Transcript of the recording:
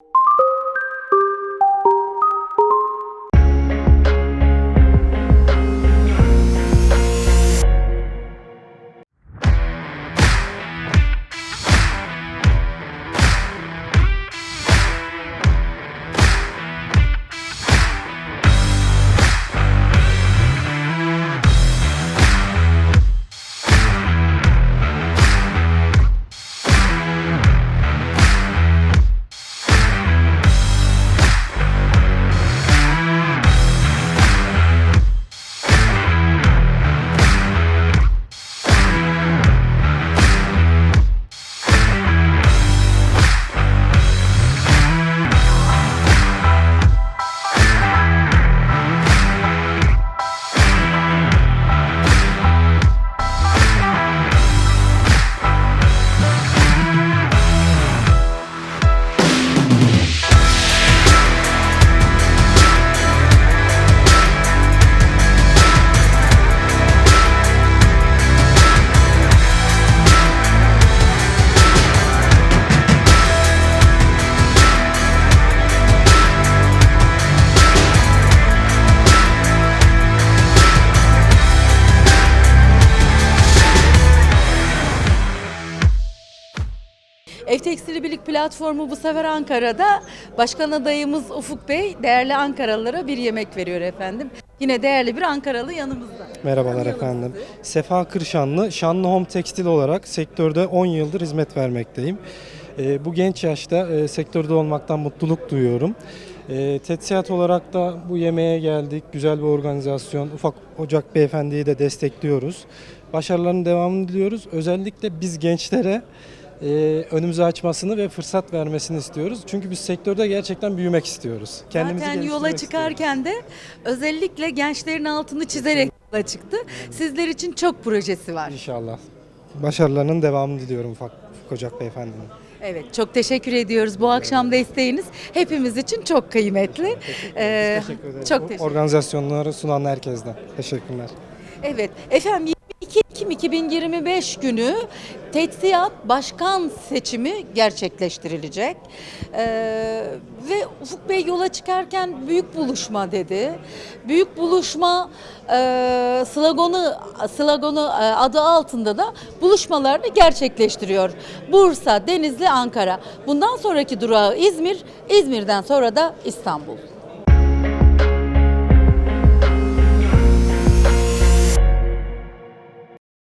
you Ev Tekstili Birlik platformu bu sefer Ankara'da. Başkan adayımız Ufuk Bey değerli Ankaralılara bir yemek veriyor efendim. Yine değerli bir Ankaralı yanımızda. Merhabalar Tanıyalım efendim. Sefa Kırşanlı, Şanlı Home Tekstil olarak sektörde 10 yıldır hizmet vermekteyim. Ee, bu genç yaşta e, sektörde olmaktan mutluluk duyuyorum. E, Tetsiyat olarak da bu yemeğe geldik. Güzel bir organizasyon. Ufak Ocak Beyefendi'yi de destekliyoruz. Başarılarının devamını diliyoruz. Özellikle biz gençlere e, önümüzü açmasını ve fırsat vermesini istiyoruz. Çünkü biz sektörde gerçekten büyümek istiyoruz. Kendimizi Zaten yola geliştirmek istiyoruz. çıkarken de özellikle gençlerin altını çizerek yola çıktı. Sizler için çok projesi var. İnşallah. Başarılarının devamını diliyorum Ufak Ufuk Ocak Beyefendinin. Evet çok teşekkür ediyoruz. Bu akşam desteğiniz hepimiz için çok kıymetli. Ee, Teşekkür ederim. çok Bu teşekkür Organizasyonları sunan herkesten. Teşekkürler. Evet efendim 22 Ekim 2025 günü Tetsiyat Başkan seçimi gerçekleştirilecek. Ee, ve Ufuk Bey yola çıkarken büyük buluşma dedi. Büyük buluşma e, sloganı, sloganı e, adı altında da buluşmalarını gerçekleştiriyor. Bursa, Denizli, Ankara. Bundan sonraki durağı İzmir, İzmir'den sonra da İstanbul.